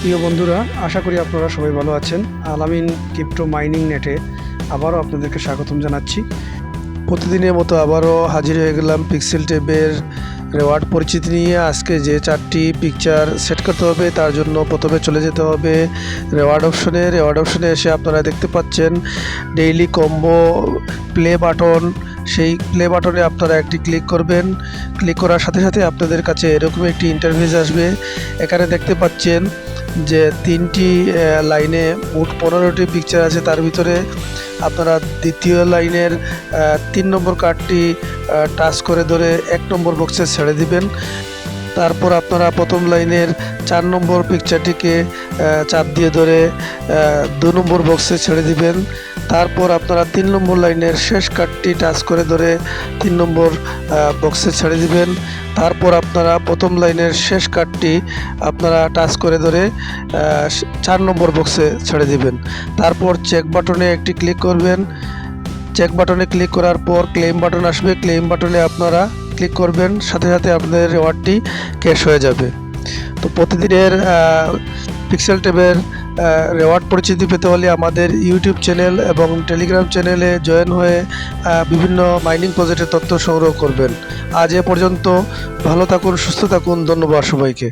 প্রিয় বন্ধুরা, আশা করি আপনারা সবাই ভালো আছেন। আলামিন ক্রিপ্টো মাইনিং নেটে আবারও আপনাদেরকে স্বাগতম জানাচ্ছি। প্রতিদিনের মতো আবারও হাজির হয়ে গেলাম পিক্সেল টেপের রেওয়ার্ড পরিচিতি নিয়ে। আজকে যে চারটি পিকচার সেট করতে হবে, তার জন্য প্রথমে চলে যেতে হবে রেওয়ার্ড অপশনে রেওয়ার্ড অপশনে এসে আপনারা দেখতে পাচ্ছেন ডেইলি কম্বো প্লে বাটন সেই প্লে বাটনে আপনারা একটি ক্লিক করবেন। ক্লিক করার সাথে সাথে আপনাদের কাছে এরকম একটি ইন্টারফেস আসবে। এখানে দেখতে পাচ্ছেন যে তিনটি লাইনে মোট পনেরোটি পিকচার আছে, তার ভিতরে আপনারা দ্বিতীয় লাইনের তিন নম্বর কার্ডটি টাচ করে ধরে এক নম্বর বক্সে ছেড়ে দিবেন। তারপর আপনারা প্রথম লাইনের চার নম্বর পিকচারটিকে চাপ দিয়ে ধরে দু নম্বর বক্সে ছেড়ে দিবেন। তারপর আপনারা তিন নম্বর লাইনের শেষ কার্ডটি টাচ করে ধরে তিন নম্বর বক্সে ছেড়ে দিবেন। তারপর আপনারা প্রথম লাইনের শেষ কার্ডটি আপনারা টাচ করে ধরে চার নম্বর বক্সে ছেড়ে দিবেন। তারপর চেক বাটনে একটি ক্লিক করবেন। চেক বাটনে ক্লিক করার পর ক্লেম বাটন আসবে। ক্লেম বাটনে আপনারা ক্লিক করবেন, সাথে সাথে আপনাদের রেওয়ার্ডটি ক্যাশ হয়ে যাবে। তো প্রতিদিনের পিক্সেল টেবের রেওয়ার্ড পরিচিতি পেতে হলে আমাদের ইউটিউব চ্যানেল এবং টেলিগ্রাম চ্যানেলে জয়েন হয়ে বিভিন্ন মাইনিং প্রজেক্টের তথ্য সংগ্রহ করবেন। আজ এ পর্যন্ত, ভালো থাকুন, সুস্থ থাকুন, ধন্যবাদ সবাইকে।